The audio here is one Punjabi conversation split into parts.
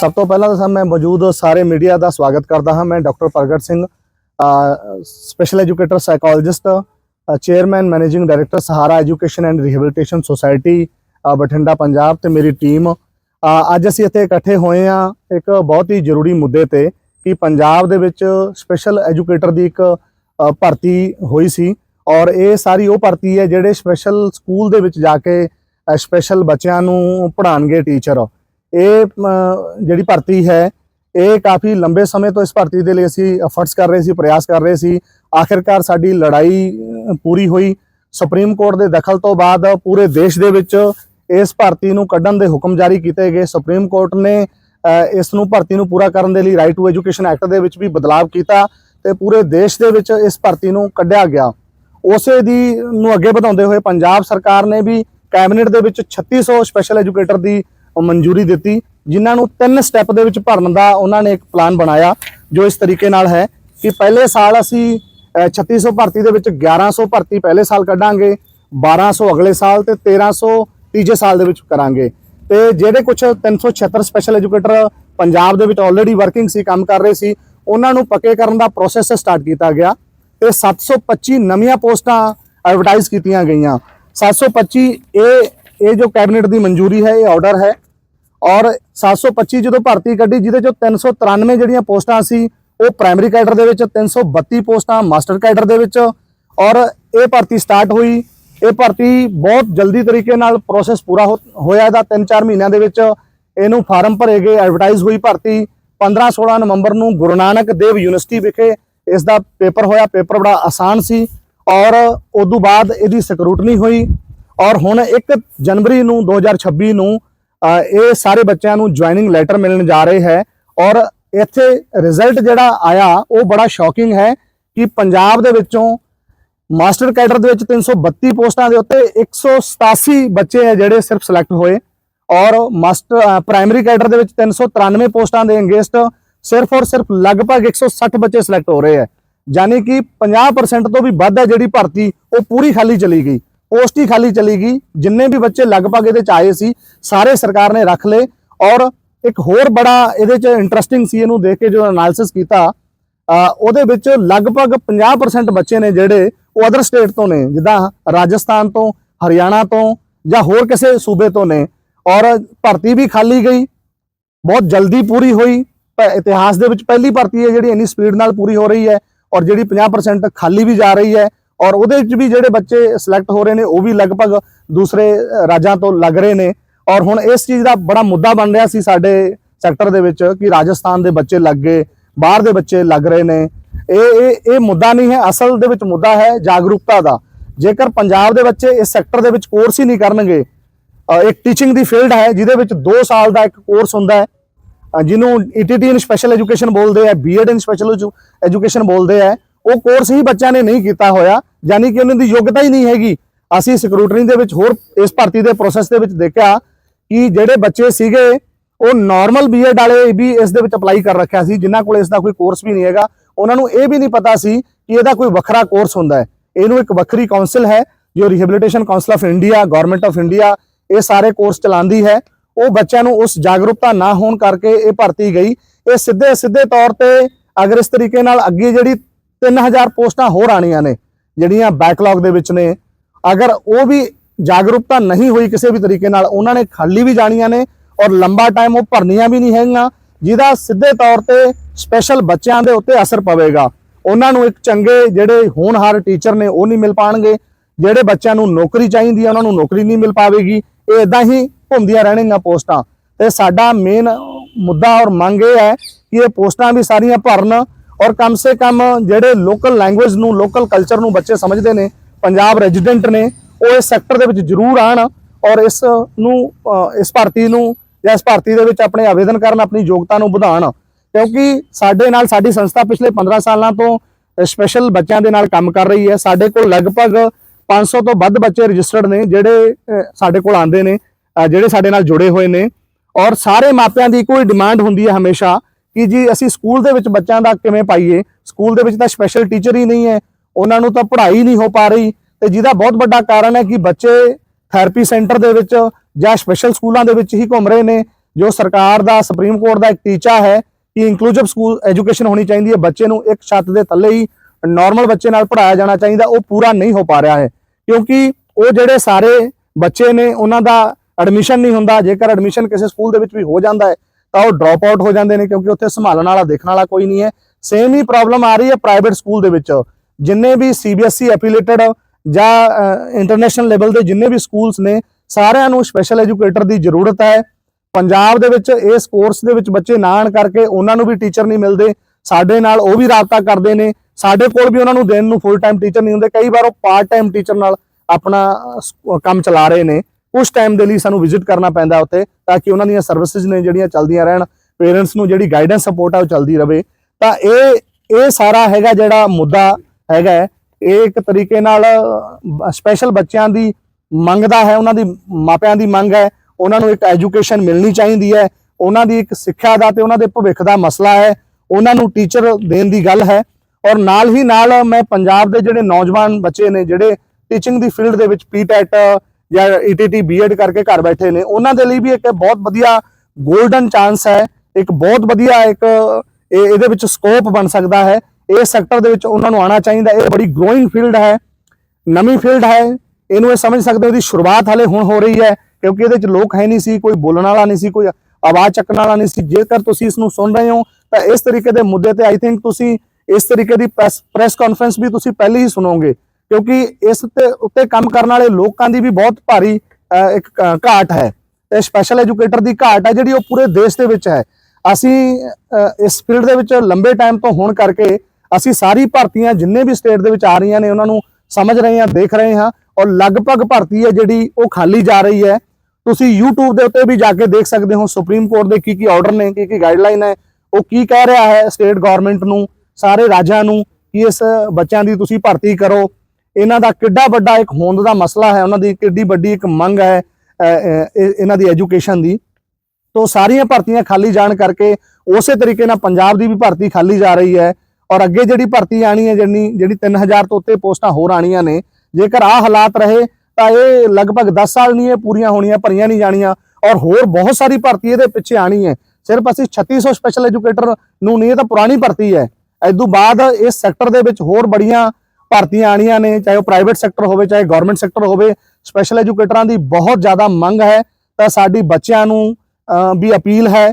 ਸਭ ਤੋਂ ਪਹਿਲਾਂ ਤਾਂ ਮੈਂ ਮੌਜੂਦ ਸਾਰੇ ਮੀਡੀਆ ਦਾ ਸਵਾਗਤ ਕਰਦਾ ਹਾਂ। ਮੈਂ doctor Pargat Singh special educator psychologist chairman managing director Sahara education and rehabilitation society Bathinda, Punjab ਤੇ ਮੇਰੀ ਟੀਮ ਅੱਜ ਅਸੀਂ ਇੱਥੇ ਇਕੱਠੇ ਹੋਏ ਹਾਂ ਇੱਕ ਬਹੁਤ ਹੀ ਜ਼ਰੂਰੀ ਮੁੱਦੇ ਤੇ ਕਿ ਪੰਜਾਬ ਦੇ ਵਿੱਚ ਸਪੈਸ਼ਲ ਐਜੂਕੇਟਰ ਦੀ ਇੱਕ ਭਰਤੀ ਹੋਈ ਸੀ ਔਰ ਇਹ ਸਾਰੀ ਉਹ ਭਰਤੀ ਹੈ ਜਿਹੜੇ ਸਪੈਸ਼ਲ ਸਕੂਲ ਦੇ ਵਿੱਚ ਜਾ ਕੇ ਸਪੈਸ਼ਲ ਬੱਚਿਆਂ ਨੂੰ ਪੜ੍ਹਾਉਣਗੇ ਟੀਚਰ ਇਹ ਜਿਹੜੀ ਭਰਤੀ ਹੈ, ਇਹ ਕਾਫੀ ਲੰਬੇ ਸਮੇਂ ਤੋਂ ਇਸ ਭਰਤੀ ਦੇ ਲਈ ਅਸੀਂ ਐਫਰਟਸ ਕਰ ਰਹੇ ਸੀ, ਪ੍ਰਯਾਸ ਕਰ ਰਹੇ ਸੀ। ਆਖਿਰਕਾਰ ਸਾਡੀ ਲੜਾਈ ਪੂਰੀ ਹੋਈ। ਸੁਪਰੀਮ ਕੋਰਟ ਦੇ ਦਖਲ ਤੋਂ ਬਾਅਦ ਪੂਰੇ ਦੇਸ਼ ਦੇ ਵਿੱਚ ਇਸ ਭਰਤੀ ਨੂੰ ਕੱਢਣ ਦੇ ਹੁਕਮ ਜਾਰੀ ਕੀਤੇ ਗਏ। ਸੁਪਰੀਮ ਕੋਰਟ ਨੇ ਇਸ ਨੂੰ ਭਰਤੀ ਨੂੰ ਪੂਰਾ ਕਰਨ ਦੇ ਲਈ ਰਾਈਟ ਟੂ ਐਜੂਕੇਸ਼ਨ ਐਕਟ ਦੇ ਵਿੱਚ ਵੀ ਬਦਲਾਅ ਕੀਤਾ ਤੇ ਪੂਰੇ ਦੇਸ਼ ਦੇ ਵਿੱਚ ਇਸ ਭਰਤੀ ਨੂੰ ਕੱਢਿਆ ਗਿਆ। ਉਸੇ ਦੀ ਨੂੰ ਅੱਗੇ ਵਧਾਉਂਦੇ ਹੋਏ ਪੰਜਾਬ ਸਰਕਾਰ ਨੇ ਵੀ ਕੈਬਨਿਟ ਦੇ ਵਿੱਚ 3600 ਸਪੈਸ਼ਲ ਐਜੂਕੇਟਰ ਦੀ ਮਨਜ਼ੂਰੀ ਦਿੱਤੀ ਜਿਨ੍ਹਾਂ ਨੂੰ ਤਿੰਨ ਸਟੈਪ ਦੇ ਵਿੱਚ ਭਰਨ ਦਾ ਉਹਨਾਂ ਨੇ ਇੱਕ ਪਲਾਨ ਬਣਾਇਆ ਜੋ ਇਸ ਤਰੀਕੇ ਨਾਲ ਹੈ ਕਿ ਪਹਿਲੇ ਸਾਲ ਅਸੀਂ ਅ, 3600 ਭਰਤੀ ਦੇ ਵਿੱਚ 1100 ਭਰਤੀ ਪਹਿਲੇ ਸਾਲ ਕੱਢਾਂਗੇ 1200 ਅਗਲੇ ਸਾਲ ਤੇ 1300 ਤੀਜੇ ਸਾਲ ਦੇ ਵਿੱਚ ਕਰਾਂਗੇ। ਤੇ ਜਿਹੜੇ ਕੁਝ 376 ਸਪੈਸ਼ਲ ਐਜੂਕੇਟਰ ਪੰਜਾਬ ਦੇ ਵਿੱਚ ਆਲਰੇਡੀ ਵਰਕਿੰਗ ਸੀ ਕੰਮ ਕਰ ਰਹੇ ਸੀ ਉਹਨਾਂ ਨੂੰ ਪੱਕੇ ਕਰਨ ਦਾ ਪ੍ਰੋਸੈਸ ਸਟਾਰਟ ਕੀਤਾ ਗਿਆ। ਤੇ 725 ਨਵੀਆਂ ਪੋਸਟਾਂ ਐਡਵਰਟਾਈਜ਼ ਕੀਤੀਆਂ ਗਈਆਂ। 725 ਇਹ ਇਹ ਜੋ ਕੈਬਨਿਟ ਦੀ ਮਨਜ਼ੂਰੀ ਹੈ, ਇਹ ਆਰਡਰ ਹੈ। ਔਰ 725 ਜਦੋਂ ਭਰਤੀ ਕੱਢੀ, ਜਿਹਦੇ ਚੋਂ 393 ਜਿਹੜੀਆਂ ਪੋਸਟਾਂ ਸੀ, ਉਹ ਪ੍ਰਾਇਮਰੀ ਕੈਡਰ ਦੇ ਵਿੱਚ 332 ਪੋਸਟਾਂ ਮਾਸਟਰ ਕੈਡਰ ਦੇ ਵਿੱਚ। ਔਰ ਇਹ ਭਰਤੀ ਸਟਾਰਟ ਹੋਈ। ਇਹ ਭਰਤੀ ਬਹੁਤ ਜਲਦੀ ਤਰੀਕੇ ਨਾਲ ਪ੍ਰੋਸੈਸ ਪੂਰਾ ਹੋ- ਹੋਇਆ ਇਹਦਾ 3-4 ਮਹੀਨਿਆਂ ਦੇ ਵਿੱਚ। ਇਹਨੂੰ ਫਾਰਮ ਭਰੇ ਗਏ ਐਡਵਰਟਾਈਜ਼ ਹੋਈ ਭਰਤੀ। 15-16 ਨਵੰਬਰ ਨੂੰ ਗੁਰੂ ਨਾਨਕ ਦੇਵ ਯੂਨੀਵਰਸਿਟੀ ਵਿਖੇ ਇਸ ਦਾ ਪੇਪਰ ਹੋਇਆ। ਪੇਪਰ ਬੜਾ ਆਸਾਨ ਸੀ। ਔਰ ਉਦੋਂ ਬਾਅਦ ਇਹਦੀ ਸਕਰੂਟਨੀ ਹੋਈ। ਔਰ ਹੁਣ 1 ਜਨਵਰੀ ਨੂੰ 2026 ਨੂੰ ਇਹ ਸਾਰੇ ਬੱਚਿਆਂ ਨੂੰ ਜੁਆਇਨਿੰਗ ਲੈਟਰ ਮਿਲਣ ਜਾ ਰਹੇ ਹੈ ਔਰ ਇੱਥੇ ਰਿਜ਼ਲਟ ਜਿਹੜਾ ਆਇਆ, ਉਹ ਬੜਾ ਸ਼ੌਕਿੰਗ ਹੈ ਕਿ ਪੰਜਾਬ ਦੇ ਵਿੱਚੋਂ ਮਾਸਟਰ ਕੈਡਰ ਦੇ ਵਿੱਚ 332 ਪੋਸਟਾਂ ਦੇ ਉੱਤੇ 187 ਬੱਚੇ ਹੈ ਜਿਹੜੇ ਸਿਰਫ ਸਿਲੈਕਟ ਹੋਏ ਔਰ ਮਾਸਟਰ ਪ੍ਰਾਇਮਰੀ ਕੈਡਰ ਦੇ ਵਿੱਚ 393 ਪੋਸਟਾਂ ਦੇ ਅਗੇਂਸਟ ਸਿਰਫ ਔਰ ਸਿਰਫ ਲਗਭਗ 160 ਬੱਚੇ ਸਿਲੈਕਟ ਹੋ ਰਹੇ ਹੈ। ਯਾਨੀ ਕਿ 50% ਤੋਂ ਵੀ ਵੱਧ ਹੈ ਜਿਹੜੀ ਭਰਤੀ, ਉਹ ਪੂਰੀ ਖਾਲੀ ਚਲੀ ਗਈ। ਪੋਸਟ ਹੀ ਖਾਲੀ ਚਲੀ ਗਈ। ਜਿੰਨੇ ਵੀ ਬੱਚੇ ਲਗਭਗ ਇਹਦੇ ਚ ਆਏ ਸੀ, ਸਾਰੇ ਸਰਕਾਰ ਨੇ ਰੱਖ ਲਏ। ਔਰ ਇੱਕ ਹੋਰ ਬੜਾ ਇਹਦੇ ਚ ਇੰਟਰਸਟਿੰਗ ਸੀ, ਇਹਨੂੰ ਦੇਖ ਕੇ ਜੋ ਐਨਾਲਿਸਿਸ ਕੀਤਾ ਉਹਦੇ ਵਿੱਚ ਲਗਭਗ 50% ਬੱਚੇ ਨੇ ਜਿਹੜੇ ਉਹ ਅਦਰ ਸਟੇਟ ਤੋਂ ਨੇ, ਜਿੱਦਾਂ ਰਾਜਸਥਾਨ ਤੋਂ, ਹਰਿਆਣਾ ਤੋਂ ਜਾਂ ਹੋਰ ਕਿਸੇ ਸੂਬੇ ਤੋਂ ਨੇ। ਔਰ ਭਰਤੀ ਵੀ ਖਾਲੀ ਗਈ। ਬਹੁਤ ਜਲਦੀ ਪੂਰੀ ਹੋਈ। ਪ- ਇਤਿਹਾਸ ਦੇ ਵਿੱਚ ਪਹਿਲੀ ਭਰਤੀ ਹੈ ਜਿਹੜੀ, ਇੰਨੀ ਸਪੀਡ ਨਾਲ ਪੂਰੀ ਹੋ ਰਹੀ ਹੈ। ਔਰ ਜਿਹੜੀ 50% ਖਾਲੀ ਵੀ ਜਾ ਰਹੀ ਹੈ। ਔਰ ਉਹਦੇ ਵਿੱਚ ਵੀ ਜਿਹੜੇ ਬੱਚੇ ਸਿਲੈਕਟ ਹੋ ਰਹੇ ਨੇ ਉਹ ਵੀ ਲਗਭਗ ਦੂਸਰੇ ਰਾਜਾਂ ਤੋਂ ਲੱਗ ਰਹੇ ਨੇ। ਔਰ ਹੁਣ ਇਸ ਚੀਜ਼ ਦਾ ਬੜਾ ਮੁੱਦਾ ਬਣ ਰਿਹਾ ਸੀ ਸਾਡੇ ਸੈਕਟਰ ਦੇ ਵਿੱਚ ਕਿ ਰਾਜਸਥਾਨ ਦੇ ਬੱਚੇ ਲੱਗ ਗਏ ਬਾਹਰ ਦੇ ਬੱਚੇ ਲੱਗ ਰਹੇ ਨੇ। ਇਹ ਇਹ ਇਹ ਮੁੱਦਾ ਨਹੀਂ ਹੈ ਅਸਲ ਦੇ ਵਿੱਚ ਮੁੱਦਾ ਹੈ ਜਾਗਰੂਕਤਾ ਦਾ। ਜੇਕਰ ਪੰਜਾਬ ਦੇ ਬੱਚੇ ਇਸ ਸੈਕਟਰ ਦੇ ਵਿੱਚ ਕੋਰਸ ਹੀ ਨਹੀਂ ਕਰਨਗੇ ਇੱਕ ਟੀਚਿੰਗ ਦੀ ਫੀਲਡ ਹੈ ਜਿਹਦੇ ਵਿੱਚ 2 ਸਾਲ ਦਾ ਇੱਕ ਕੋਰਸ ਹੁੰਦਾ ਹੈ ਅ, ਜਿਹਨੂੰ ਈਟੀਟੀ ਇਨ ਸਪੈਸ਼ਲ ਐਜੂਕੇਸ਼ਨ ਬੋਲਦੇ ਆ ਬੀਐਡ ਇਨ ਸਪੈਸ਼ਲ ਐਜੂਕੇਸ਼ਨ ਬੋਲਦੇ ਆ ਉਹ ਕੋਰਸ ਹੀ ਬੱਚਿਆਂ ਨੇ ਨਹੀਂ ਕੀਤਾ ਹੋਇਆ। ਯਾਨੀ ਕਿ ਉਹਨਾਂ ਦੀ ਯੋਗਤਾ ਹੀ ਨਹੀਂ ਹੈਗੀ। ਅਸੀਂ ਸਕਰੂਟਨੀ ਦੇ ਵਿੱਚ ਹੋਰ ਇਸ ਭਰਤੀ ਦੇ ਪ੍ਰੋਸੈਸ ਦੇ ਵਿੱਚ ਦੇਖਿਆ ਕਿ ਜਿਹੜੇ ਬੱਚੇ ਸੀਗੇ, ਉਹ ਨਾਰਮਲ ਬੀਐਡ ਵਾਲੇ ਵੀ ਇਸ ਦੇ ਵਿੱਚ ਅਪਲਾਈ ਕਰ ਰੱਖਿਆ ਸੀ, ਜਿਨ੍ਹਾਂ ਕੋਲ ਇਸ ਦਾ ਕੋਈ ਕੋਰਸ ਵੀ ਨਹੀਂ ਹੈਗਾ। ਉਹਨਾਂ ਨੂੰ ਇਹ ਵੀ ਨਹੀਂ ਪਤਾ ਸੀ ਕਿ ਇਹਦਾ ਕੋਈ ਵੱਖਰਾ ਕੋਰਸ ਹੁੰਦਾ ਹੈ। ਇਹਨੂੰ ਇੱਕ ਵੱਖਰੀ ਕਾਉਂਸਲ ਹੈ, ਜੋ rehabilitation council of India government of India ਇਹ ਸਾਰੇ ਕੋਰਸ ਚਲਾਉਂਦੀ ਹੈ। ਉਹ ਬੱਚਿਆਂ ਨੂੰ ਉਸ ਜਾਗਰੂਕਤਾ ਨਾ ਹੋਣ ਕਰਕੇ ਇਹ ਭਰਤੀ ਗਈ। ਇਹ ਸਿੱਧੇ ਸਿੱਧੇ ਤੌਰ ਤੇ ਅਗਰ ਇਸ ਤਰੀਕੇ ਨਾਲ ਅੱਗੇ ਜਿਹੜੀ 3000 ਪੋਸਟਾਂ ਹੋਰ ਆਣੀਆਂ ਨੇ ਜਿਹੜੀਆਂ ਬੈਕਲੌਗ ਦੇ ਵਿੱਚ ਨੇ, ਅਗਰ ਉਹ ਵੀ ਜਾਗਰੂਕਤਾ ਨਹੀਂ ਹੋਈ ਕਿਸੇ ਵੀ ਤਰੀਕੇ ਨਾਲ, ਉਹਨਾਂ ਨੇ ਖਾਲੀ ਵੀ ਜਾਣੀਆਂ ਨੇ ਔਰ ਲੰਬਾ ਟਾਈਮ ਉਹ ਭਰਨੀਆਂ ਵੀ ਨਹੀਂ ਹੈਗੀਆਂ, ਜਿਹਦਾ ਸਿੱਧੇ ਤੌਰ ਤੇ ਸਪੈਸ਼ਲ ਬੱਚਿਆਂ ਦੇ ਉੱਤੇ ਅਸਰ ਪਵੇਗਾ। ਉਹਨਾਂ ਨੂੰ ਇੱਕ ਚੰਗੇ ਜਿਹੜੇ ਹੋਣਹਾਰ ਟੀਚਰ ਨੇ, ਉਹ ਨਹੀਂ ਮਿਲ ਪਾਣਗੇ। ਜਿਹੜੇ ਬੱਚਿਆਂ ਨੂੰ ਨੌਕਰੀ ਚਾਹੀਦੀ ਹੈ, ਉਹਨਾਂ ਨੂੰ ਨੌਕਰੀ ਨਹੀਂ ਮਿਲ ਪਾਵੇਗੀ। ਇਹ ਇਦਾਂ ਹੀ ਘੁੰਮਦੀਆਂ ਰਹਿਣਗੀਆਂ ਪੋਸਟਾਂ। ਤੇ ਸਾਡਾ ਮੇਨ ਮੁੱਦਾ ਔਰ ਮੰਗ ਇਹ ਹੈ ਕਿ ਇਹ ਪੋਸਟਾਂ ਵੀ ਸਾਰੀਆਂ ਭਰਨ ਔਰ ਕਮ ਸੇ ਕਮ ਜਿਹੜੇ ਲੋਕਲ ਲੈਂਗੁਏਜ ਨੂੰ ਲੋਕਲ ਕਲਚਰ ਨੂੰ ਬੱਚੇ ਸਮਝਦੇ ਨੇ, ਪੰਜਾਬ ਰੈਜ਼ੀਡੈਂਟ ਨੇ, ਉਹ ਇਸ ਸੈਕਟਰ ਦੇ ਵਿੱਚ ਜ਼ਰੂਰ ਆਣ ਔਰ ਇਸ ਨੂੰ ਇਸ ਭਰਤੀ ਨੂੰ ਜਾਂ ਇਸ ਭਰਤੀ ਦੇ ਵਿੱਚ ਆਪਣੇ ਆਵੇਦਨ ਕਰਨ, ਆਪਣੀ ਯੋਗਤਾ ਨੂੰ ਵਧਾਉਣ। ਕਿਉਂਕਿ ਸਾਡੇ ਨਾਲ, ਸਾਡੀ ਸੰਸਥਾ ਪਿਛਲੇ 15 ਸਾਲਾਂ ਤੋਂ ਸਪੈਸ਼ਲ ਬੱਚਿਆਂ ਦੇ ਨਾਲ ਕੰਮ ਕਰ ਰਹੀ ਹੈ। ਸਾਡੇ ਕੋਲ ਲਗਭਗ 500 ਤੋਂ ਵੱਧ ਬੱਚੇ ਰਜਿਸਟਰਡ ਨੇ, ਜਿਹੜੇ ਸਾਡੇ ਕੋਲ ਆਉਂਦੇ ਨੇ ਜਿਹੜੇ ਸਾਡੇ ਨਾਲ ਜੁੜੇ ਹੋਏ ਨੇ। ਔਰ ਸਾਰੇ ਮਾਪਿਆਂ ਦੀ ਕੋਈ ਡਿਮਾਂਡ ਹੁੰਦੀ ਹੈ ਹਮੇਸ਼ਾ। ਕਿ ਜੀ ਅਸੀਂ ਸਕੂਲ ਦੇ ਵਿੱਚ ਬੱਚਿਆਂ ਦਾ ਕਿਵੇਂ ਪਾਈਏ? ਸਕੂਲ ਦੇ ਵਿੱਚ ਤਾਂ ਸਪੈਸ਼ਲ ਟੀਚਰ ਹੀ ਨਹੀਂ ਹੈ। ਉਹਨਾਂ ਨੂੰ ਤਾਂ ਪੜ੍ਹਾਈ ਨਹੀਂ ਹੋ ਪਾ ਰਹੀ। ਤੇ ਜਿਹਦਾ ਬਹੁਤ ਵੱਡਾ ਕਾਰਨ ਹੈ ਕਿ ਬੱਚੇ ਥੈਰੇਪੀ ਸੈਂਟਰ ਦੇ ਵਿੱਚ ਜਾਂ ਸਪੈਸ਼ਲ ਸਕੂਲਾਂ ਦੇ ਵਿੱਚ ਹੀ ਘੁੰਮ ਰਹੇ ਨੇ। ਜੋ ਸਰਕਾਰ ਦਾ ਸੁਪਰੀਮ ਕੋਰਟ ਦਾ ਇੱਕ ਟੀਚਾ ਹੈ ਕਿ ਇਨਕਲੂਸਿਵ ਸਕੂਲ ਐਜੂਕੇਸ਼ਨ ਹੋਣੀ ਚਾਹੀਦੀ ਹੈ। ਬੱਚੇ ਨੂੰ ਇੱਕ ਛੱਤ ਦੇ ਥੱਲੇ ਹੀ ਨਾਰਮਲ ਬੱਚੇ ਨਾਲ ਪੜਾਇਆ ਜਾਣਾ ਚਾਹੀਦਾ। ਉਹ ਪੂਰਾ ਨਹੀਂ ਹੋ ਪਾ ਰਿਹਾ ਹੈ। ਕਿਉਂਕਿ ਉਹ ਜਿਹੜੇ ਸਾਰੇ ਬੱਚੇ ਨੇ, ਉਹਨਾਂ ਦਾ ਐਡਮਿਸ਼ਨ ਨਹੀਂ ਹੁੰਦਾ। ਜੇਕਰ ਐਡਮਿਸ਼ਨ ਕਿਸੇ ਸਕੂਲ ਦੇ ਵਿੱਚ ਵੀ ਹੋ ਜਾਂਦਾ ਹੈ ਤਾਂ ਉਹ ਡ੍ਰੌਪ ਆਊਟ ਹੋ ਜਾਂਦੇ ਨੇ ਕਿਉਂਕਿ ਉੱਥੇ ਸੰਭਾਲਣ ਵਾਲਾ, ਦੇਖਣ ਵਾਲਾ ਕੋਈ ਨਹੀਂ ਹੈ। ਸੇਮ ਹੀ ਪ੍ਰੋਬਲਮ ਆ ਰਹੀ ਹੈ ਪ੍ਰਾਈਵੇਟ ਸਕੂਲ ਦੇ ਵਿੱਚ। ਜਿੰਨੇ ਵੀ ਸੀਬੀਐਸਈ ਐਫੀਲੀਏਟਡ ਜਾਂ ਇੰਟਰਨੈਸ਼ਨਲ ਲੈਵਲ ਦੇ ਜਿੰਨੇ ਵੀ ਸਕੂਲਸ ਨੇ, ਸਾਰਿਆਂ ਨੂੰ ਸਪੈਸ਼ਲ ਐਜੂਕੇਟਰ ਦੀ ਜ਼ਰੂਰਤ ਹੈ। ਪੰਜਾਬ ਦੇ ਵਿੱਚ ਇਸ ਕੋਰਸ ਦੇ ਵਿੱਚ ਬੱਚੇ ਨਾ ਆਉਣ ਕਰਕੇ ਉਹਨਾਂ ਨੂੰ ਵੀ ਟੀਚਰ ਨਹੀਂ ਮਿਲਦੇ। ਸਾਡੇ ਨਾਲ ਉਹ ਵੀ ਰਾਬਤਾ ਕਰਦੇ ਨੇ। ਸਾਡੇ ਕੋਲ ਵੀ ਉਹਨਾਂ ਨੂੰ ਦੇਣ ਨੂੰ ਫੁੱਲ ਟਾਈਮ ਟੀਚਰ ਨਹੀਂ ਹੁੰਦੇ। ਕਈ ਵਾਰ ਉਹ ਪਾਰਟ ਟਾਈਮ ਟੀਚਰ ਨਾਲ ਆਪਣਾ ਕੰਮ ਚਲਾ ਰਹੇ ਨੇ। ਉਸ ਟਾਈਮ ਦੇ ਲਈ ਸਾਨੂੰ ਵਿਜ਼ਿਟ ਕਰਨਾ ਪੈਂਦਾ ਉੱਥੇ ਤਾਂ ਕਿ ਉਹਨਾਂ ਦੀਆਂ ਸਰਵਿਸਿਜ਼ ਨੇ ਜਿਹੜੀਆਂ ਚੱਲਦੀਆਂ ਰਹਿਣ ਪੇਰੈਂਟਸ ਨੂੰ ਜਿਹੜੀ ਗਾਈਡੈਂਸ ਸਪੋਰਟ ਆ ਉਹ ਚੱਲਦੀ ਰਵੇ। ਤਾਂ ਇਹ ਇਹ ਸਾਰਾ ਹੈਗਾ ਜਿਹੜਾ ਮੁੱਦਾ ਹੈਗਾ ਹੈ, ਇਹ ਇੱਕ ਤਰੀਕੇ ਨਾਲ ਸਪੈਸ਼ਲ ਬੱਚਿਆਂ ਦੀ ਮੰਗ ਦਾ ਹੈ ਉਹਨਾਂ ਦੀ ਮਾਪਿਆਂ ਦੀ ਮੰਗ ਹੈ। ਉਹਨਾਂ ਨੂੰ ਇੱਕ ਐਜੂਕੇਸ਼ਨ ਮਿਲਣੀ ਚਾਹੀਦੀ ਹੈ। ਉਹਨਾਂ ਦੀ ਇੱਕ ਸਿੱਖਿਆ ਦਾ ਤੇ ਉਹਨਾਂ ਦੇ ਭਵਿੱਖ ਦਾ ਮਸਲਾ ਹੈ। ਉਹਨਾਂ ਨੂੰ ਟੀਚਰ ਦੇਣ ਦੀ ਗੱਲ ਹੈ। ਔਰ ਨਾਲ ਹੀ ਨਾਲ ਮੈਂ ਪੰਜਾਬ ਦੇ ਜਿਹੜੇ ਨੌਜਵਾਨ ਬੱਚੇ ਨੇ ਜਿਹੜੇ ਟੀਚਿੰਗ ਦੀ ਫੀਲਡ ਦੇ ਵਿੱਚ ਪੀਟੈਟ ਜਾਂ ਈਟੀਟੀ ਬੀਐਡ ਕਰਕੇ ਘਰ ਬੈਠੇ ਨੇ, ਉਹਨਾਂ ਦੇ ਲਈ ਵੀ ਇੱਕ ਬਹੁਤ ਵਧੀਆ 골ਡਨ ਚਾਂਸ ਹੈ, ਇੱਕ ਬਹੁਤ ਵਧੀਆ ਇੱਕ, ਇਹ- ਇਹਦੇ ਵਿੱਚ ਸਕੋਪ ਬਣ ਸਕਦਾ ਹੈ। ਇਸ ਸੈਕਟਰ ਦੇ ਵਿੱਚ ਉਹਨਾਂ ਨੂੰ ਆਉਣਾ ਚਾਹੀਦਾ, ਇਹ ਬੜੀ ਗਰੋਇੰਗ ਫੀਲਡ ਹੈ, ਨਵੀਂ ਫੀਲਡ ਹੈ, ਇਹਨੂੰ ਇਹ ਸਮਝ ਸਕਦੇ ਹੋ ਦੀ ਸ਼ੁਰੂਆਤ ਹਾਲੇ ਹੁਣ ਹੋ ਰਹੀ ਹੈ, ਕਿਉਂਕਿ ਇਹਦੇ ਵਿੱਚ ਲੋਕ ਹੈ ਨਹੀਂ ਸੀ, ਕੋਈ ਬੋਲਣ ਵਾਲਾ ਨਹੀਂ ਸੀ, ਕੋਈ ਆਵਾਜ਼ ਚੱਕਣ ਵਾਲਾ ਨਹੀਂ ਸੀ। ਜੇਕਰ ਤੁਸੀਂ ਇਸ ਨੂੰ ਸੁਣ ਰਹੇ ਹੋ, ਤਾਂ ਇਸ ਤਰੀਕੇ ਦੇ ਮੁੱਦੇ ਤੇ ਆਈ ਥਿੰਕ ਤੁਸੀਂ ਇਸ ਤਰੀਕੇ ਦੀ ਪ੍ਰੈਸ ਕਾਨਫਰੰਸ ਵੀ ਤੁਸੀਂ ਪਹਿਲੇ ਹੀ ਸੁਣੋਗੇ। ਕਿਉਂਕਿ ਇਸ ਤੇ ਉੱਤੇ ਕੰਮ ਕਰਨ ਵਾਲੇ ਲੋਕਾਂ ਦੀ ਵੀ ਬਹੁਤ ਭਾਰੀ ਇੱਕ ਘਾਟ ਹੈ। ਤੇ ਸਪੈਸ਼ਲ ਐਜੂਕੇਟਰ ਦੀ ਘਾਟ ਹੈ ਜਿਹੜੀ ਉਹ ਪੂਰੇ ਦੇਸ਼ ਦੇ ਵਿੱਚ ਹੈ। ਅਸੀਂ ਇਸ ਫੀਲਡ ਦੇ ਵਿੱਚ ਲੰਬੇ ਟਾਈਮ ਤੋਂ ਹੋਣ ਕਰਕੇ ਅਸੀਂ ਸਾਰੀ ਭਰਤੀਆਂ ਜਿੰਨੇ ਵੀ ਸਟੇਟ ਦੇ ਵਿੱਚ ਆ ਰਹੀਆਂ ਨੇ, ਉਹਨਾਂ ਨੂੰ ਸਮਝ ਰਹੇ ਹਾਂ, ਦੇਖ ਰਹੇ ਹਾਂ ਔਰ ਲਗਭਗ ਭਰਤੀ ਹੈ ਜਿਹੜੀ ਉਹ ਖਾਲੀ ਜਾ ਰਹੀ ਹੈ। ਤੁਸੀਂ YouTube ਦੇ ਉੱਤੇ ਵੀ ਜਾ ਕੇ ਦੇਖ ਸਕਦੇ ਹੋ ਸੁਪਰੀਮ ਕੋਰਟ ਦੇ ਕੀ ਕੀ ਆਰਡਰ ਨੇ ਕੀ ਕੀ ਗਾਈਡਲਾਈਨ ਹੈ, ਉਹ ਕੀ ਕਹਿ ਰਿਹਾ ਹੈ ਸਟੇਟ ਗਵਰਨਮੈਂਟ ਨੂੰ, ਸਾਰੇ ਰਾਜਾਂ ਨੂੰ ਕਿ ਇਸ ਬੱਚਿਆਂ ਦੀ ਤੁਸੀਂ ਭਰਤੀ ਕਰੋ। ਇਹਨਾਂ ਦਾ ਕਿੱਡਾ ਵੱਡਾ ਇੱਕ ਹੋਂਦ ਦਾ ਮਸਲਾ ਹੈ, ਉਹਨਾਂ ਦੀ ਕਿੱਡੀ ਵੱਡੀ ਇੱਕ ਮੰਗ ਹੈ ਇਹਨਾਂ ਦੀ ਐਜੂਕੇਸ਼ਨ ਦੀ। ਤੋਂ ਸਾਰੀਆਂ ਭਰਤੀਆਂ ਖਾਲੀ ਜਾਣ ਕਰਕੇ ਉਸੇ ਤਰੀਕੇ ਨਾਲ ਪੰਜਾਬ ਦੀ ਵੀ ਭਰਤੀ ਖਾਲੀ ਜਾ ਰਹੀ ਹੈ ਔਰ ਅੱਗੇ ਜਿਹੜੀ ਭਰਤੀ ਆਣੀ ਹੈ ਜਿਹੜੀ ਜਿਹੜੀ 3000 ਤੋਂ ਉੱਤੇ ਪੋਸਟਾਂ ਹੋਰ ਆਣੀਆਂ ਨੇ, ਜੇਕਰ ਆਹ ਹਾਲਾਤ ਰਹੇ, ਤਾਂ ਇਹ ਲਗਭਗ 10 ਸਾਲ ਨਹੀਂ ਇਹ ਪੂਰੀਆਂ ਹੋਣੀਆਂ, ਭਰੀਆਂ ਨਹੀਂ ਜਾਣੀਆਂ ਔਰ ਹੋਰ ਬਹੁਤ ਸਾਰੀ ਭਰਤੀ ਇਹਦੇ ਪਿੱਛੇ ਆਣੀ ਹੈ। ਸਿਰਫ ਅਸੀਂ 3600 ਸਪੈਸ਼ਲ ਐਜੂਕੇਟਰ ਨੂੰ ਨਹੀਂ, ਇਹ ਤਾਂ ਪੁਰਾਣੀ ਭਰਤੀ ਹੈ। ਇਦੋਂ ਬਾਅਦ ਇਸ ਸੈਕਟਰ ਦੇ ਵਿੱਚ ਹੋਰ ਬੜੀਆਂ ਭਰਤੀਆਂ ਆਣੀਆਂ ਨੇ, ਚਾਹੇ ਉਹ ਪ੍ਰਾਈਵੇਟ ਸੈਕਟਰ ਹੋਵੇ, ਚਾਹੇ ਗਵਰਨਮੈਂਟ ਸੈਕਟਰ ਹੋਵੇ ਸਪੈਸ਼ਲ ਐਜੂਕੇਟਰਾਂ ਦੀ ਬਹੁਤ ਜ਼ਿਆਦਾ ਮੰਗ ਹੈ। ਤਾਂ ਸਾਡੀ ਬੱਚਿਆਂ ਨੂੰ ਵੀ ਅਪੀਲ ਹੈ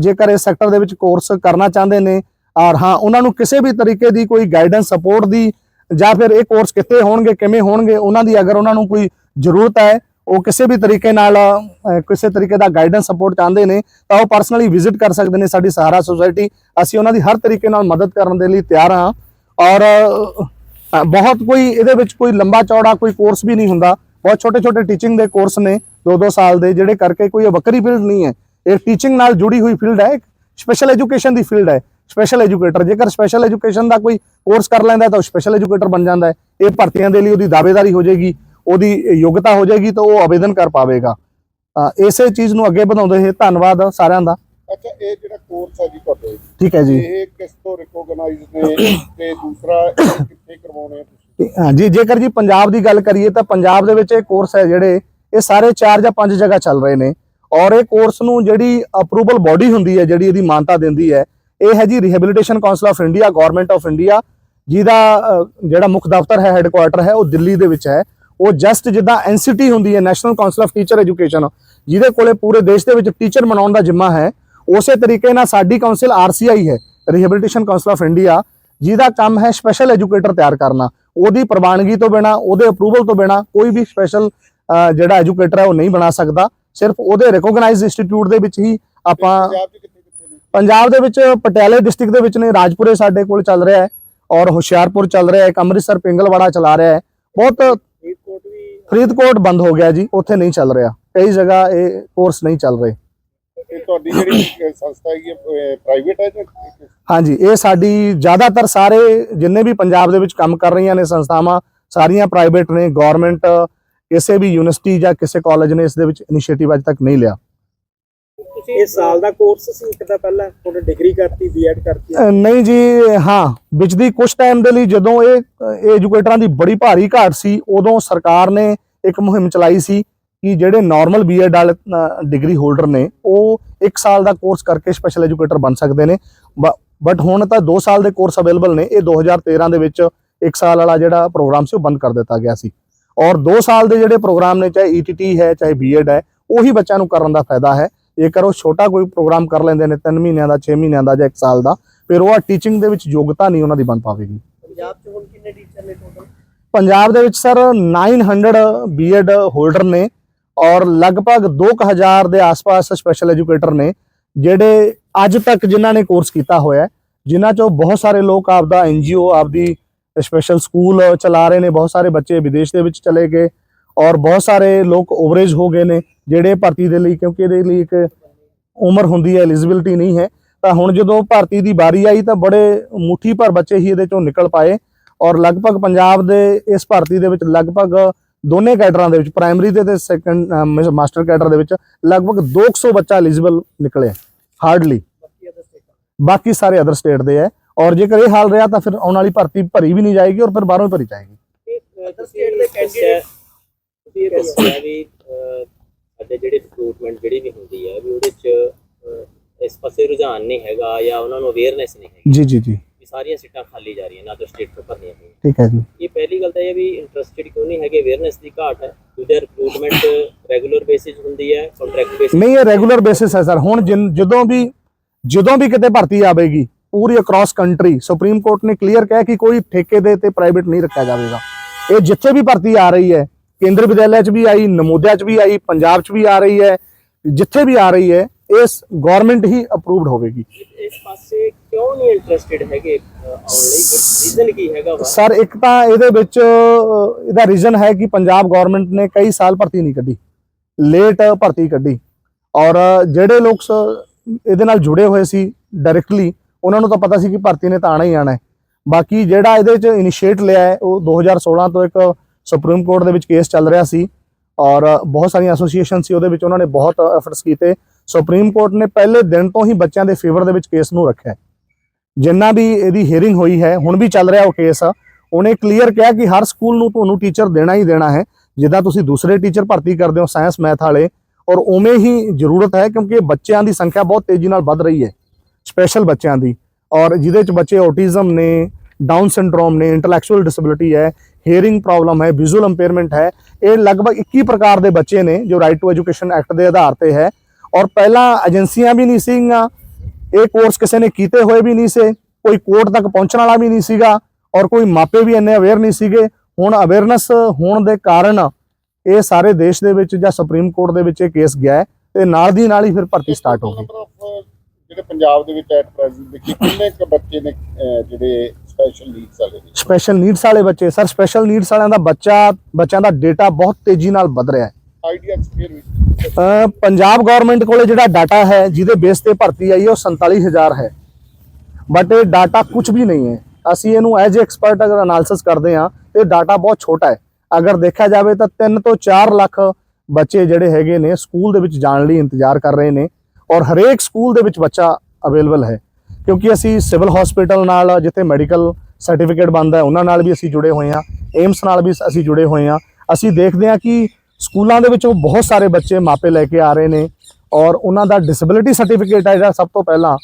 ਜੇਕਰ ਇਸ ਸੈਕਟਰ ਦੇ ਵਿੱਚ ਕੋਰਸ ਕਰਨਾ ਚਾਹੁੰਦੇ ਨੇ ਔਰ ਹਾਂ, ਉਹਨਾਂ ਨੂੰ ਕਿਸੇ ਵੀ ਤਰੀਕੇ ਦੀ ਕੋਈ ਗਾਈਡੈਂਸ ਸਪੋਰਟ ਦੀ, ਜਾਂ ਫਿਰ ਇਹ ਕੋਰਸ ਕਿੱਥੇ ਹੋਣਗੇ, ਕਿਵੇਂ ਹੋਣਗੇ, ਉਹਨਾਂ ਦੀ ਅਗਰ ਉਹਨਾਂ ਨੂੰ ਕੋਈ ਜ਼ਰੂਰਤ ਹੈ, ਉਹ ਕਿਸੇ ਵੀ ਤਰੀਕੇ ਨਾਲ ਕਿਸੇ ਤਰੀਕੇ ਦਾ ਗਾਈਡੈਂਸ ਸਪੋਰਟ ਚਾਹੁੰਦੇ ਨੇ, ਤਾਂ ਉਹ ਪਰਸਨਲੀ ਵਿਜ਼ਿਟ ਕਰ ਸਕਦੇ ਨੇ ਸਾਡੀ ਸਹਾਰਾ ਸੁਸਾਇਟੀ ਅਸੀਂ ਉਹਨਾਂ ਦੀ ਹਰ ਤਰੀਕੇ ਨਾਲ ਮਦਦ ਕਰਨ ਦੇ ਲਈ ਤਿਆਰ ਹਾਂ। ਔਰ ਬਹੁਤ ਕੋਈ ਇਹਦੇ ਵਿੱਚ ਕੋਈ ਲੰਬਾ ਚੌੜਾ ਕੋਈ ਕੋਰਸ ਵੀ ਨਹੀਂ ਹੁੰਦਾ। ਬਹੁਤ ਛੋਟੇ ਛੋਟੇ ਟੀਚਿੰਗ ਦੇ ਕੋਰਸ ਨੇ 2-2 ਸਾਲ ਦੇ, ਜਿਹੜੇ ਕਰਕੇ ਕੋਈ ਵੱਖਰੀ ਫੀਲਡ ਨਹੀਂ ਹੈ। ਇਹ ਟੀਚਿੰਗ ਨਾਲ ਜੁੜੀ ਹੋਈ ਫੀਲਡ ਹੈ ਸਪੈਸ਼ਲ ਐਜੂਕੇਸ਼ਨ ਦੀ ਫੀਲਡ ਹੈ। ਸਪੈਸ਼ਲ ਐਜੂਕੇਟਰ ਜੇਕਰ ਸਪੈਸ਼ਲ ਐਜੂਕੇਸ਼ਨ ਦਾ ਕੋਈ ਕੋਰਸ ਕਰ ਲੈਂਦਾ ਤਾਂ ਉਹ ਸਪੈਸ਼ਲ ਐਜੂਕੇਟਰ ਬਣ ਜਾਂਦਾ ਹੈ। ਇਹ ਭਰਤੀਆਂ ਦੇ ਲਈ ਉਹਦੀ ਦਾਅਵੇਦਾਰੀ ਹੋ ਜਾਏਗੀ, ਉਹਦੀ ਯੋਗਤਾ ਹੋ ਜਾਏਗੀ, ਤਾਂ ਉਹ ਆਵੇਦਨ ਕਰ ਪਾਵੇਗਾ। ਇਸੇ ਚੀਜ਼ ਨੂੰ ਅੱਗੇ ਵਧਾਉਂਦੇ ਹੋਏ ਧੰਨਵਾਦ ਸਾਰਿਆਂ ਦਾ। ਅੱਛਾ ਇਹ ਜਿਹੜਾ ਕੋਰਸ ਹੈ ਜੀ ਤੁਹਾਡੇ ਠੀਕ ਹੈ ਜੀ। ਇਹ ਕਿਸ ਤੋਂ ਰਿਕੋਗਨਾਈਜ਼ ਨੇ ਤੇ ਦੂਸਰਾ ਇਹ ਕਿੱਥੇ ਕਰਵਾਉਣੇ ਆ ਤੁਸੀਂ? ਤੇ ਹਾਂਜੀ ਜੇਕਰ ਜੀ ਪੰਜਾਬ ਦੀ ਗੱਲ ਕਰੀਏ ਤਾਂ ਪੰਜਾਬ ਦੇ ਵਿੱਚ ਇਹ ਕੋਰਸ ਹੈ ਜਿਹੜੇ ਇਹ ਸਾਰੇ 4 ਜਾਂ 5 ਜਗ੍ਹਾ ਚੱਲ ਰਹੇ ਨੇ। ਔਰ ਇਹ ਕੋਰਸ ਨੂੰ ਜਿਹੜੀ ਅਪਰੂਵਲ ਬਾਡੀ ਹੁੰਦੀ ਹੈ ਜਿਹੜੀ ਇਹਦੀ ਮਾਨਤਾ ਦਿੰਦੀ ਹੈ ਇਹ ਹੈ ਜੀ rehabilitation council of India government of India ਜਿਹਦਾ ਅਹ, ਜਿਹੜਾ ਮੁੱਖ ਦਫ਼ਤਰ ਹੈ ਹੈੱਡਕੁਆਰਟਰ ਹੈ ਉਹ ਦਿੱਲੀ ਦੇ ਵਿੱਚ ਹੈ। ਉਹ ਜਸਟ ਜਿੱਦਾਂ ਐਨਸੀਟੀ ਹੁੰਦੀ ਹੈ national council of teacher education ਜਿਹਦੇ ਕੋਲੇ ਪੂਰੇ ਦੇਸ਼ ਦੇ ਵਿੱਚ ਟੀਚਰ ਬਣਾਉਣ ਦਾ ਜ਼ਿੰਮਾ ਹੈ। ਉਸੇ ਤਰੀਕੇ ਨਾਲ ਸਾਡੀ ਕਾਉਂਸਲ ਆਰਸੀਆਈ ਹੈ ਰਿਹੈਬਿਲਿਟੇਸ਼ਨ ਕਾਉਂਸਲ ਆਫ ਇੰਡੀਆ ਜਿਹਦਾ ਕੰਮ ਹੈ ਸਪੈਸ਼ਲ ਐਜੂਕੇਟਰ ਤਿਆਰ ਕਰਨਾ। ਉਹਦੀ ਪ੍ਰਵਾਨਗੀ ਤੋਂ ਬਿਨਾ ਉਹਦੇ ਅਪਰੂਵਲ ਤੋਂ ਬਿਨਾ ਕੋਈ ਵੀ ਸਪੈਸ਼ਲ ਜਿਹੜਾ ਐਜੂਕੇਟਰ ਹੈ ਉਹ ਨਹੀਂ ਬਣਾ ਸਕਦਾ। ਸਿਰਫ ਉਹਦੇ ਰੈਕੋਗਨਾਈਜ਼ਡ ਇੰਸਟੀਚਿਊਟ ਦੇ ਵਿੱਚ ਹੀ ਆਪਾਂ ਪੰਜਾਬ ਦੇ ਵਿੱਚ ਪਟਿਆਲੇ ਡਿਸਟ੍ਰਿਕਟ ਦੇ ਵਿੱਚ ਨੇ ਰਾਜਪੁਰੇ ਸਾਡੇ ਕੋਲ ਚੱਲ ਰਿਹਾ ਹੈ ਔਰ ਹੁਸ਼ਿਆਰਪੁਰ ਚੱਲ ਰਿਹਾ ਹੈ ਇੱਕ ਅੰਮ੍ਰਿਤਸਰ ਪਿੰਗਲਵਾੜਾ ਚਲਾ ਰਿਹਾ ਹੈ। ਬਹੁਤ ਫਰੀਦਕੋਟ ਵੀ ਫਰੀਦਕੋਟ ਬੰਦ ਹੋ ਗਿਆ ਜੀ ਉੱਥੇ ਨਹੀਂ ਚੱਲ ਰਿਹਾ। ਕਈ ਜਗ੍ਹਾ ਇਹ ਕੋਰਸ ਨਹੀਂ ਚੱਲ ਰਹੇ। ਇਹ ਤੁਹਾਡੀ ਜਿਹੜੀ ਅਹ, ਸੰਸਥਾ ਹੈਗੀ ਪ੍ਰਾਈਵੇਟ ਹੈ ਜਾਂ ਕਿਸ- ਹਾਂਜੀ ਇਹ ਸਾਡੀ ਜ਼ਿਆਦਾਤਰ ਸਾਰੇ ਜਿੰਨੇ ਵੀ ਪੰਜਾਬ ਦੇ ਵਿੱਚ ਕੰਮ ਕਰ ਰਹੀਆਂ ਨੇ ਸੰਸਥਾਵਾਂ ਸਾਰੀਆਂ ਪ੍ਰਾਈਵੇਟ ਨੇ ਗਵਰਨਮੈਂਟ ਕਿਸੇ ਵੀ ਯੂਨੀਵਰਸਿਟੀ ਜਾਂ ਕਿਸੇ ਕਾਲਜ ਨੇ ਇਸ ਦੇ ਵਿੱਚ ਇਨੀਸ਼ੀਏਟਿਵ ਅਜੇ ਤੱਕ ਨਹੀਂ ਲਿਆ। ਇਹ ਸਾਲ ਦਾ ਕੋਰਸ ਸੀ ਇੱਕ ਤਾਂ ਪਹਿਲਾਂ ਉਹਨੇ ਡਿਗਰੀ ਕਰਤੀ ਬੀਐਡ ਕਰਤੀ। ਨਹੀਂ ਜੀ ਹਾਂ ਵਿੱਚ ਦੀ ਕੁਝ ਟਾਈਮ ਦੇ ਲਈ ਜਦੋਂ ਇਹ ਐਜੂਕੇਟਰਾਂ ਦੀ ਬੜੀ ਭਾਰੀ ਘਾਟ ਸੀ ਉਦੋਂ ਸਰਕਾਰ ਨੇ ਇੱਕ ਮੁਹਿੰਮ ਚਲਾਈ ਸੀ ਕਿ ਜਿਹੜੇ ਨਾਰਮਲ ਬੀਐਡ ਵਾਲੇ ਡਿਗਰੀ ਹੋਲਡਰ ਨੇ ਉਹ 1 ਸਾਲ ਦਾ ਕੋਰਸ ਕਰਕੇ ਸਪੈਸ਼ਲ ਐਜੂਕੇਟਰ ਬਣ ਸਕਦੇ ਨੇ। ਬਟ ਹੁਣ ਤਾਂ 2 ਸਾਲ ਦੇ ਕੋਰਸ ਅਵੇਲੇਬਲ ਨੇ। ਇਹ 2013 ਦੇ ਵਿੱਚ 1 ਸਾਲ ਵਾਲਾ ਜਿਹੜਾ ਪ੍ਰੋਗਰਾਮ ਸੀ ਉਹ ਬੰਦ ਕਰ ਦਿੱਤਾ ਗਿਆ ਸੀ। ਔਰ 2 ਸਾਲ ਦੇ ਜਿਹੜੇ ਪ੍ਰੋਗਰਾਮ ਨੇ ਚਾਹੇ ਈਟੀਟੀ ਹੈ ਚਾਹੇ ਬੀਐਡ ਹੈ ਉਹੀ ਬੱਚਿਆਂ ਨੂੰ ਕਰਨ ਦਾ ਫਾਇਦਾ ਹੈ। ਜੇਕਰ ਉਹ ਛੋਟਾ ਕੋਈ ਪ੍ਰੋਗਰਾਮ ਕਰ ਲੈਂਦੇ ਨੇ 3 ਮਹੀਨਿਆਂ ਦਾ 6 ਮਹੀਨਿਆਂ ਦਾ ਜਾਂ 1 ਸਾਲ ਦਾ ਫਿਰ ਉਹ ਟੀਚਿੰਗ ਦੇ ਵਿੱਚ ਯੋਗਤਾ ਨਹੀਂ ਉਹਨਾਂ ਦੀ ਬਣ ਪਾਵੇਗੀ। ਪੰਜਾਬ 'ਚ ਹੁਣ ਕਿੰਨੇ ਟੀਚਰ ਨੇ ਟੋਟਲ ਪੰਜਾਬ ਦੇ ਵਿੱਚ ਸਰ 900 ਬੀਐਡ ਹੋਲਡਰ ਨੇ। ਔਰ ਲਗਭਗ 2000 ਦੇ ਆਸ-ਪਾਸ ਸਪੈਸ਼ਲ ਐਜੂਕੇਟਰ ਨੇ, ਜਿਹੜੇ ਅੱਜ ਤੱਕ ਜਿਨ੍ਹਾਂ ਨੇ ਕੋਰਸ ਕੀਤਾ ਹੋਇਆ ਜਿਨ੍ਹਾਂ ਚੋਂ ਬਹੁਤ ਸਾਰੇ ਲੋਕ ਆਪਦਾ ਐਨਜੀਓ ਆਪਦੀ ਸਪੈਸ਼ਲ ਸਕੂਲ ਚਲਾ ਰਹੇ ਨੇ, ਬਹੁਤ ਸਾਰੇ ਬੱਚੇ ਵਿਦੇਸ਼ ਦੇ ਵਿੱਚ ਚਲੇ ਗਏ ਔਰ ਬਹੁਤ ਸਾਰੇ ਲੋਕ ਓਵਰੇਜ ਹੋ ਗਏ ਨੇ, ਜਿਹੜੇ ਭਰਤੀ ਦੇ ਲਈ, ਕਿਉਂਕਿ ਇਹਦੇ ਲਈ ਇੱਕ ਉਮਰ ਹੁੰਦੀ ਹੈ ਐਲੀਜੀਬਿਲਟੀ ਨਹੀਂ ਹੈ, ਤਾਂ ਹੁਣ ਜਦੋਂ ਭਰਤੀ ਦੀ ਵਾਰੀ ਆਈ ਤਾਂ ਬੜੇ ਮੁਠੀ ਭਰ ਬੱਚੇ ਹੀ ਇਹਦੇ ਚੋਂ ਨਿਕਲ ਪਾਏ ਔਰ ਲਗਭਗ ਪੰਜਾਬ ਦੇ ਇਸ ਭਰਤੀ ਦੇ ਵਿੱਚ ਲਗਭਗ ਦੋਨੇ ਕੈਡਰਾਂ ਦੇ ਵਿੱਚ ਪ੍ਰਾਇਮਰੀ ਦੇ ਤੇ ਸੈਕੰਡ ਮਾਸਟਰ ਕੈਡਰ ਦੇ ਵਿੱਚ ਲਗਭਗ 200 ਬੱਚਾ ਐਲੀਜੀਬਲ ਨਿਕਲੇ ਹਾਰਡਲੀ ਬਾਕੀ ਸਾਰੇ ਅਦਰ ਸਟੇਟ ਦੇ ਹੈ। ਔਰ ਜੇਕਰ ਇਹ ਹਾਲ ਰਿਹਾ ਤਾਂ ਫਿਰ ਆਉਣ ਵਾਲੀ ਭਰਤੀ ਭਰੀ ਵੀ ਨਹੀਂ ਜਾਏਗੀ ਔਰ ਫਿਰ ਬਾਹਰੋਂ ਹੀ ਭਰੀ ਜਾਏਗੀ। ਅਦਰ ਸਟੇਟ ਦੇ ਕੈਂਡੀਡੇਟ ਇਹ ਦੱਸਿਆ ਵੀ ਸਾਡੇ ਜਿਹੜੇ ਰਿਕਰੂਟਮੈਂਟ ਜਿਹੜੀ ਵੀ ਹੁੰਦੀ ਹੈ ਵੀ ਉਹਦੇ ਚ ਇਸ ਪਾਸੇ ਰੁਝਾਨ ਨਹੀਂ ਹੈਗਾ ਜਾਂ ਉਹਨਾਂ ਨੂੰ ਅਵੇਅਰਨੈਸ ਨਹੀਂ ਹੈਗੀ। ਜੀ ਜੀ ਜੀ। ਸਾਰੀਆਂ ਸੀਟਾਂ ਖਾਲੀ ਜਾ ਰਹੀਆਂ ਨਾ ਤਾਂ ਸਟੇਟ ਤੋਂ ਭਰਨੀਆਂ ਹੋਈਆਂ ਠੀਕ ਹੈ ਜੀ। ਇਹ ਪਹਿਲੀ ਗੱਲ ਤਾਂ ਇਹ ਵੀ ਇੰਟਰਸਟਿਡ ਕਿਉਂ ਨਹੀਂ ਹੈਗੇ? ਅਵੇਅਰਨੈਸ ਦੀ ਘਾਟ ਹੈ। ਦੂਜਾ ਰਿਕਰੂਟਮੈਂਟ ਰੈਗੂਲਰ ਬੇਸਿਸ ਹੁੰਦੀ ਹੈ ਕੰਟਰੈਕਟ ਬੇਸਿਸ ਨਹੀਂ ਇਹ ਰੈਗੂਲਰ ਬੇਸਿਸ ਹੈ ਸਰ ਹੁਣ ਜਿਨ- ਜਦੋਂ ਵੀ ਜਦੋਂ ਵੀ ਕਿਤੇ ਭਰਤੀ ਆਵੇਗੀ ਪੂਰੀ ਅਕ੍ਰੋਸ ਕੰਟਰੀ ਸੁਪਰੀਮ ਕੋਰਟ ਨੇ ਕਲੀਅਰ ਕਿਹਾ ਕਿ ਕੋਈ ਠੇਕੇ ਦੇ ਤੇ ਪ੍ਰਾਈਵੇਟ ਨਹੀਂ ਰੱਖਿਆ ਜਾਵੇਗਾ। ਇਹ ਜਿੱਥੇ ਵੀ ਭਰਤੀ ਆ ਰਹੀ ਹੈ ਕੇਂਦਰ ਵਿਦਿਆਲਿਆ 'ਚ ਵੀ ਆਈ ਨਮੋਦਿਆ 'ਚ ਵੀ ਆਈ ਪੰਜਾਬ 'ਚ ਵੀ ਆ ਰਹੀ ਹੈ ਜਿੱਥੇ ਵੀ ਆ ਰਹੀ ਹੈ ਇਸ ਗਵਰਨਮੈਂਟ ਹੀ ਅਪਰੂਵਡ ਹੋਵੇਗੀ। ਇਸ ਪਾਸੇ ਕਿਉਂ ਨਹੀਂ ਇੰਟਰਸਟਿਡ ਹੈਗੇ ਆਉਣ ਲਈ? ਰੀਜ਼ਨ ਕੀ ਹੈਗਾ ਵਾ? ਸਰ ਇੱਕ ਤਾਂ ਇਹਦੇ ਵਿੱਚ ਇਹਦਾ ਰੀਜ਼ਨ ਹੈ ਕਿ ਪੰਜਾਬ ਗਵਰਨਮੈਂਟ ਨੇ ਕਈ ਸਾਲ ਭਰਤੀ ਨਹੀਂ ਕੱਢੀ। ਲੇਟ ਭਰਤੀ ਕੱਢੀ। ਔਰ ਜਿਹੜੇ ਲੋਕ ਇਹਦੇ ਨਾਲ ਜੁੜੇ ਹੋਏ ਸੀ ਡਾਇਰੈਕਟਲੀ ਉਹਨਾਂ ਨੂੰ ਤਾਂ ਪਤਾ ਸੀ ਕਿ ਭਰਤੀ ਨੇ ਤਾਂ ਆਣਾ ਹੀ ਆਣਾ ਹੈ। ਬਾਕੀ ਜਿਹੜਾ ਇਹਦੇ 'ਚ ਇਨੀਸ਼ੀਏਟ ਲਿਆ ਹੈ, ਉਹ 2016 ਤੋਂ ਇੱਕ ਸੁਪਰੀਮ ਕੋਰਟ ਦੇ ਵਿੱਚ ਕੇਸ ਚੱਲ ਰਿਹਾ ਸੀ। ਔਰ ਬਹੁਤ ਸਾਰੀਆਂ ਐਸੋਸੀਏਸ਼ਨ ਸੀ, ਉਹਦੇ ਵਿੱਚ ਉਹਨਾਂ ਨੇ ਬਹੁਤ ਐਫਰਟਸ ਕੀਤੇ। ਸੁਪਰੀਮ ਕੋਰਟ ਨੇ ਪਹਿਲੇ ਦਿਨ ਤੋਂ ਹੀ ਬੱਚਿਆਂ ਦੇ ਫੇਵਰ ਦੇ ਵਿੱਚ ਕੇਸ ਨੂੰ ਰੱਖਿਆ ਜਿੰਨਾ ਵੀ ਇਹਦੀ ਹੀਅਰਿੰਗ ਹੋਈ ਹੈ, ਹੁਣ ਵੀ ਚੱਲ ਰਿਹਾ ਉਹ ਕੇਸ ਉਹਨੇ ਕਲੀਅਰ ਕਿਹਾ ਕਿ ਹਰ ਸਕੂਲ ਨੂੰ ਤੁਹਾਨੂੰ ਟੀਚਰ ਦੇਣਾ ਹੀ ਦੇਣਾ ਹੈ। ਜਿੱਦਾਂ ਤੁਸੀਂ ਦੂਸਰੇ ਟੀਚਰ ਭਰਤੀ ਕਰਦੇ ਹੋ ਸਾਇੰਸ ਮੈਥ ਵਾਲੇ, ਔਰ ਉਵੇਂ ਹੀ ਜ਼ਰੂਰਤ ਹੈ ਕਿਉਂਕਿ ਬੱਚਿਆਂ ਦੀ ਸੰਖਿਆ ਬਹੁਤ ਤੇਜ਼ੀ ਨਾਲ ਵੱਧ ਰਹੀ ਹੈ ਸਪੈਸ਼ਲ ਬੱਚਿਆਂ ਦੀ। ਔਰ ਜਿਹਦੇ ਚ ਬੱਚੇ ਆਟਿਜ਼ਮ ਨੇ ਡਾਊਨ ਸਿੰਡਰੋਮ ਨੇ ਇੰਟੈਲੈਕਚੁਅਲ ਡਿਸੇਬਿਲਿਟੀ ਹੈ ਹੀਅਰਿੰਗ ਪ੍ਰੋਬਲਮ ਹੈ ਵਿਜ਼ੂਅਲ ਇੰਪੇਅਰਮੈਂਟ ਹੈ, ਇਹ ਲਗਭਗ 21 ਪ੍ਰਕਾਰ ਦੇ ਬੱਚੇ ਨੇ ਜੋ ਰਾਈਟ ਟੂ ਐਜੂਕੇਸ਼ਨ ਐਕਟ ਦੇ ਆਧਾਰ ਤੇ ਹੈ। ਔਰ ਪਹਿਲਾਂ ਏਜੰਸੀਆਂ ਵੀ ਨਹੀਂ ਸੀਗੀਆਂ ਇਹ ਕੋਰਸ ਕਿਸੇ ਨੇ ਕੀਤੇ ਹੋਏ ਵੀ ਨਹੀਂ ਸੀ ਕੋਈ ਕੋਰਟ ਤੱਕ ਪਹੁੰਚਣ ਵਾਲਾ ਵੀ ਨਹੀਂ ਸੀਗਾ ਔਰ ਕੋਈ ਮਾਪੇ ਵੀ ਇੰਨੇ ਅਵੇਅਰ ਨਹੀਂ ਸੀਗੇ। ਹੁਣ ਅਵੇਅਰਨੈਸ ਹੋਣ ਦੇ ਕਾਰਨ ਇਹ ਸਾਰੇ ਦੇਸ਼ ਦੇ ਵਿੱਚ ਜਾਂ ਸੁਪਰੀਮ ਕੋਰਟ ਦੇ ਵਿੱਚ ਇਹ ਕੇਸ ਗਿਆ ਤੇ ਨਾਲ ਦੀ ਨਾਲ ਹੀ ਫਿਰ ਭਰਤੀ ਸਟਾਰਟ ਹੋ ਗਈ। ਜਿਹੜੇ ਪੰਜਾਬ ਦੇ ਵਿੱਚ ਐਟ ਪ੍ਰੈਜ਼ੈਂਟ ਦੇਖੀ ਕਿੰਨੇ ਕੁ ਬੱਚੇ ਨੇ ਜਿਹੜੇ ਸਪੈਸ਼ਲ ਨੀਡਸ ਵਾਲੇ ਨੇ? ਸਪੈਸ਼ਲ ਨੀਡਸ ਵਾਲੇ ਬੱਚੇ ਸਰ ਸਪੈਸ਼ਲ ਨੀਡਸ ਵਾਲਿਆਂ ਦਾ ਬੱਚਾ ਬੱਚਿਆਂ ਦਾ ਡਾਟਾ ਬਹੁਤ ਤੇਜ਼ੀ ਨਾਲ ਵੱਧ ਰਿਹਾ ਹੈ। ਆਈਡੀਆ ਕਲੀਅਰ ਵਿੱਚ ਅਹ ਪੰਜਾਬ ਗਵਰਨਮੈਂਟ ਕੋਲੇ ਜਿਹੜਾ ਡਾਟਾ ਹੈ, ਜਿਹਦੇ ਬੇਸ ਤੇ ਭਰਤੀ ਆਈ ਹੈ, ਉਹ 47000 ਹੈ। ਬਟ ਇਹ ਡਾਟਾ ਕੁਝ ਵੀ ਨਹੀਂ ਹੈ। ਅਸੀਂ ਇਹਨੂੰ ਐਜ਼ ਐਕਸਪਰਟ ਅਗਰ ਅਨਾਲਿਸਿਸ ਕਰਦੇ ਹਾਂ ਇਹ ਡਾਟਾ ਬਹੁਤ ਛੋਟਾ ਹੈ। ਅਗਰ ਦੇਖਿਆ ਜਾਵੇ ਤਾਂ 3 ਤੋਂ 4 ਲੱਖ ਬੱਚੇ ਜਿਹੜੇ ਹੈਗੇ ਨੇ, ਸਕੂਲ ਦੇ ਵਿੱਚ ਜਾਣ ਲਈ ਇੰਤਜ਼ਾਰ ਕਰ ਰਹੇ ਨੇ ਔਰ ਹਰੇਕ ਸਕੂਲ ਦੇ ਵਿੱਚ ਬੱਚਾ ਅਵੇਲੇਬਲ ਹੈ। ਕਿਉਂਕਿ ਅਸੀਂ ਸਿਵਲ ਹਸਪੀਟਲ ਨਾਲ, ਜਿੱਥੇ ਮੈਡੀਕਲ ਸਰਟੀਫਿਕੇਟ ਬਣਦਾ ਹੈ, ਉਹਨਾਂ ਨਾਲ ਵੀ ਅਸੀਂ ਜੁੜੇ ਹੋਏ ਹਾਂ। ਏਮਸ ਨਾਲ ਵੀ ਅਸੀਂ ਜੁੜੇ ਹੋਏ ਹਾਂ। ਅਸੀਂ ਦੇਖਦੇ ਹਾਂ ਕਿ ਸਕੂਲਾਂ ਦੇ ਵਿੱਚੋਂ ਬਹੁਤ ਸਾਰੇ ਬੱਚੇ ਮਾਪੇ ਲੈ ਕੇ ਆ ਰਹੇ ਨੇ ਔਰ ਉਹਨਾਂ ਦਾ ਡਿਸੇਬਿਲਿਟੀ ਸਰਟੀਫਿਕੇਟ ਹੈ ਜਿਹੜਾ ਸਭ ਤੋਂ ਪਹਿਲਾਂ,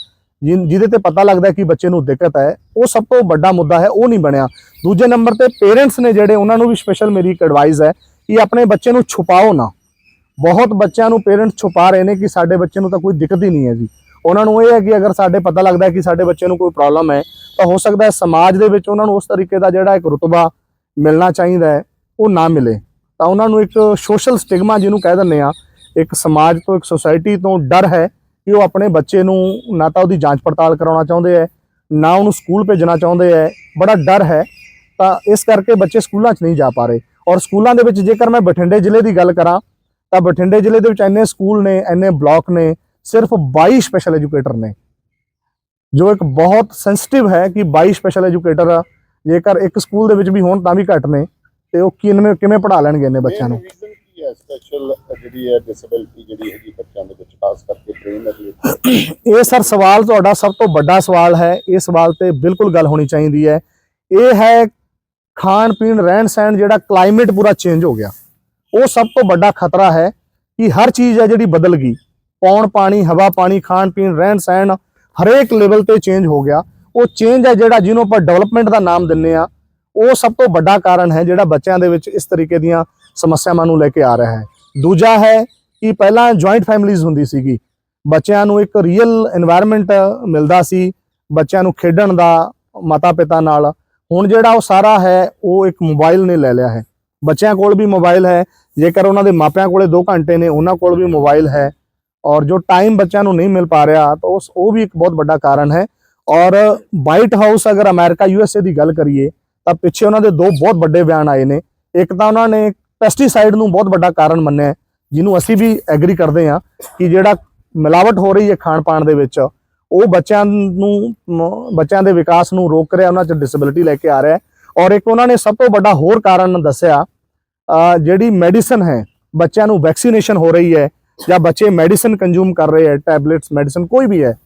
ਜਿਨ- ਜਿਹਦੇ ਤੇ ਪਤਾ ਲੱਗਦਾ ਕਿ ਬੱਚੇ ਨੂੰ ਦਿੱਕਤ ਹੈ, ਉਹ ਸਭ ਤੋਂ ਵੱਡਾ ਮੁੱਦਾ ਹੈ, ਉਹ ਨਹੀਂ ਬਣਿਆ। ਦੂਜੇ ਨੰਬਰ ਤੇ ਪੇਰੈਂਟਸ ਨੇ ਜਿਹੜੇ ਉਹਨਾਂ ਨੂੰ ਵੀ ਸਪੈਸ਼ਲ ਮੇਰੀ ਇੱਕ ਐਡਵਾਈਸ ਹੈ ਕਿ ਆਪਣੇ ਬੱਚੇ ਨੂੰ ਛੁਪਾਓ ਨਾ। ਬਹੁਤ ਬੱਚਿਆਂ ਨੂੰ ਪੇਰੈਂਟਸ ਛੁਪਾ ਰਹੇ ਨੇ ਕਿ ਸਾਡੇ ਬੱਚੇ ਨੂੰ ਤਾਂ ਕੋਈ ਦਿੱਕਤ ਹੀ ਨਹੀਂ ਹੈ ਜੀ ਉਹਨਾਂ ਨੂੰ ਇਹ ਹੈ ਕਿ ਅਗਰ ਸਾਡੇ ਪਤਾ ਲੱਗਦਾ ਕਿ ਸਾਡੇ ਬੱਚੇ ਨੂੰ ਕੋਈ ਪ੍ਰੋਬਲਮ ਹੈ, ਤਾਂ ਹੋ ਸਕਦਾ ਹੈ ਸਮਾਜ ਦੇ ਵਿੱਚ ਉਹਨਾਂ ਨੂੰ ਉਸ ਤਰੀਕੇ ਦਾ ਜਿਹੜਾ ਇੱਕ ਰੁਤਬਾ ਮਿਲਣਾ ਚਾਹੀਦਾ ਹੈ, ਉਹ ਨਾ ਮਿਲੇ। ਤਾਂ ਉਹਨਾਂ ਨੂੰ ਇੱਕ ਸੋਸ਼ਲ ਸਟਿਗਮਾ ਜਿਹਨੂੰ ਕਹਿ ਦਿੰਦੇ ਆ ਇੱਕ ਸਮਾਜ ਤੋਂ, ਇੱਕ ਸੋਸਾਇਟੀ ਤੋਂ ਡਰ ਹੈ ਕਿ ਉਹ ਆਪਣੇ ਬੱਚੇ ਨੂੰ ਨਾ ਤਾਂ ਉਹਦੀ ਜਾਂਚ ਪੜਤਾਲ ਕਰਾਉਣਾ ਚਾਹੁੰਦੇ ਹੈ, ਨਾ ਉਹਨੂੰ ਸਕੂਲ ਭੇਜਣਾ ਚਾਹੁੰਦੇ ਹੈ, ਬੜਾ ਡਰ ਹੈ। ਤਾਂ ਇਸ ਕਰਕੇ ਬੱਚੇ ਸਕੂਲਾਂ 'ਚ ਨਹੀਂ ਜਾ ਪਾ ਰਹੇ। ਔਰ ਸਕੂਲਾਂ ਦੇ ਵਿੱਚ ਜੇਕਰ ਮੈਂ ਬਠਿੰਡੇ ਜ਼ਿਲ੍ਹੇ ਦੀ ਗੱਲ ਕਰਾਂ, ਤਾਂ ਬਠਿੰਡੇ ਜ਼ਿਲ੍ਹੇ ਦੇ ਵਿੱਚ ਇੰਨੇ ਸਕੂਲ ਨੇ, ਇੰਨੇ ਬਲਾਕ ਨੇ, ਸਿਰਫ 22 ਸਪੈਸ਼ਲ ਐਜੂਕੇਟਰ ਨੇ। ਜੋ ਇੱਕ ਬਹੁਤ ਸੈਂਸਿਟਿਵ ਹੈ ਕਿ 22 ਸਪੈਸ਼ਲ ਐਜੂਕੇਟਰ ਜੇਕਰ ਇੱਕ ਸਕੂਲ ਦੇ ਵਿੱਚ ਵੀ ਹੋਣ ਤਾਂ ਵੀ ਘੱਟ ਨੇ। ਤੇ ਉਹ ਕਿਵੇਂ ਕਿਵੇਂ ਪੜ੍ਹਾ ਲੈਣਗੇ ਇੰਨੇ ਬੱਚਿਆਂ ਨੂੰ? ਰੀਜ਼ਨ ਕੀ ਹੈ ਸਪੈਸ਼ਲ ਜਿਹੜੀ ਹੈ ਡਿਸੇਬਿਲਟੀ ਜਿਹੜੀ ਹੈਗੀ ਬੱਚਿਆਂ ਦੇ ਵਿੱਚ ਖਾਸ ਕਰਕੇ ਬ੍ਰੇਨ ਦੇ ਵਿੱਚ ਇਹ ਸਰ ਸਵਾਲ ਤੁਹਾਡਾ ਸਭ ਤੋਂ ਵੱਡਾ ਸਵਾਲ ਹੈ। ਇਹ ਸਵਾਲ ਤੇ ਬਿਲਕੁਲ ਗੱਲ ਹੋਣੀ ਚਾਹੀਦੀ ਹੈ। ਇਹ ਹੈ ਖਾਣ ਪੀਣ ਰਹਿਣ ਸਹਿਣ ਜਿਹੜਾ ਕਲਾਈਮੇਟ ਪੂਰਾ ਚੇਂਜ ਹੋ ਗਿਆ। ਉਹ ਸਭ ਤੋਂ ਵੱਡਾ ਖਤਰਾ ਹੈ ਕਿ ਹਰ ਚੀਜ਼ ਹੈ ਜਿਹੜੀ ਬਦਲ ਗਈ। ਪੌਣ ਪਾਣੀ ਹਵਾ ਪਾਣੀ ਖਾਣ ਪੀਣ ਰਹਿਣ ਸਹਿਣ ਹਰੇਕ ਲੈਵਲ ਤੇ ਚੇਂਜ ਹੋ ਗਿਆ। ਉਹ ਚੇਂਜ ਹੈ ਜਿਹੜਾ ਜਿਹਨੂੰ ਆਪਾਂ ਡਿਵੈਲਪਮੈਂਟ ਦਾ ਨਾਮ ਦਿੰਨੇ ਆ ਉਹ ਸਭ ਤੋਂ ਵੱਡਾ ਕਾਰਨ ਹੈ ਜਿਹੜਾ ਬੱਚਿਆਂ ਦੇ ਵਿੱਚ ਇਸ ਤਰੀਕੇ ਦੀਆਂ ਸਮੱਸਿਆਵਾਂ ਨੂੰ ਲੈ ਕੇ ਆ ਰਿਹਾ ਹੈ। ਦੂਜਾ ਹੈ ਕਿ ਪਹਿਲਾਂ ਜੁਆਇੰਟ ਫੈਮਲੀਜ਼ ਹੁੰਦੀ ਸੀਗੀ। ਬੱਚਿਆਂ ਨੂੰ ਇੱਕ ਰੀਅਲ এনवायरमेंट ਮਿਲਦਾ ਸੀ, ਬੱਚਿਆਂ ਨੂੰ ਖੇਡਣ ਦਾ ਮਾਤਾ-ਪਿਤਾ ਨਾਲ। ਹੁਣ ਜਿਹੜਾ ਉਹ ਸਾਰਾ ਹੈ, ਉਹ ਇੱਕ ਮੋਬਾਈਲ ਨੇ ਲੈ ਲਿਆ ਹੈ। ਬੱਚਿਆਂ ਕੋਲ ਵੀ ਮੋਬਾਈਲ ਹੈ, ਜੇਕਰ ਉਹਨਾਂ ਦੇ ਮਾਪਿਆਂ ਕੋਲੇ 2 ਘੰਟੇ ਨੇ, ਉਹਨਾਂ ਕੋਲ ਵੀ ਮੋਬਾਈਲ ਹੈ। ਔਰ ਜੋ ਟਾਈਮ ਬੱਚਿਆਂ ਨੂੰ ਨਹੀਂ ਮਿਲ ਪਾ ਰਿਹਾ, ਤਾਂ ਉਸ, ਉਹ ਵੀ ਇੱਕ ਬਹੁਤ ਵੱਡਾ ਕਾਰਨ ਹੈ। ਔਰ ਵਾਈਟ ਹਾਊਸ ਅਗਰ ਅਮਰੀਕਾ ਏ ਦੀ ਗੱਲ ਕਰੀਏ ਤਾਂ ਪਿੱਛੇ ਉਹਨਾਂ ਦੇ ਦੋ ਬਹੁਤ ਵੱਡੇ ਬਿਆਨ ਆਏ ਨੇ। ਇੱਕ ਤਾਂ ਉਹਨਾਂ ਨੇ ਪੈਸਟੀਸਾਈਡ ਨੂੰ ਬਹੁਤ ਵੱਡਾ ਕਾਰਨ ਮੰਨਿਆ ਜਿਹਨੂੰ ਅਸੀਂ ਵੀ ਐਗਰੀ ਕਰਦੇ ਹਾਂ ਕਿ ਜਿਹੜਾ ਮਿਲਾਵਟ ਹੋ ਰਹੀ ਹੈ ਖਾਣ ਪਾਣ ਦੇ ਵਿੱਚ, ਉਹ ਬੱਚਿਆਂ ਨੂੰ ਬੱਚਿਆਂ ਦੇ ਵਿਕਾਸ ਨੂੰ ਰੋਕ ਰਿਹਾ, ਉਹਨਾਂ 'ਚ ਡਿਸੇਬਿਲਿਟੀ ਲੈ ਕੇ ਆ ਰਿਹਾ ਔਰ ਇੱਕ ਉਹਨਾਂ ਨੇ ਸਭ ਤੋਂ ਵੱਡਾ ਹੋਰ ਕਾਰਨ ਦੱਸਿਆ ਜਿਹੜੀ ਮੈਡੀਸਨ ਹੈ, ਬੱਚਿਆਂ ਨੂੰ ਵੈਕਸੀਨੇਸ਼ਨ ਹੋ ਰਹੀ ਹੈ, ਜਾਂ ਬੱਚੇ ਮੈਡੀਸਨ ਕੰਜ਼ੂਮ ਕਰ ਰਹੇ ਹੈ ਟੈਬਲੇਟਸ ਮੈਡੀਸਨ ਕੋਈ ਵੀ ਹੈ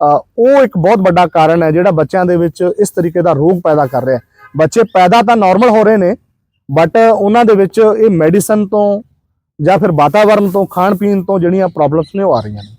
ਉਹ ਇੱਕ ਬਹੁਤ ਵੱਡਾ ਕਾਰਨ ਹੈ ਜਿਹੜਾ ਬੱਚਿਆਂ ਦੇ ਵਿੱਚ ਇਸ ਤਰੀਕੇ ਦਾ ਰੋਗ ਪੈਦਾ ਕਰ ਰਿਹਾ ਹੈ। ਬੱਚੇ ਪੈਦਾ ਤਾਂ ਨਾਰਮਲ ਹੋ ਰਹੇ ਨੇ ਬਟ ਉਹਨਾਂ ਦੇ ਵਿੱਚ ਇਹ ਮੈਡੀਸਨ ਤੋਂ ਜਾਂ ਫਿਰ ਵਾਤਾਵਰਣ ਤੋਂ, ਖਾਣ ਪੀਣ ਤੋਂ ਜਿਹੜੀਆਂ ਪ੍ਰੋਬਲਮਸ ਨੇ ਉਹ ਆ ਰਹੀਆਂ ਨੇ।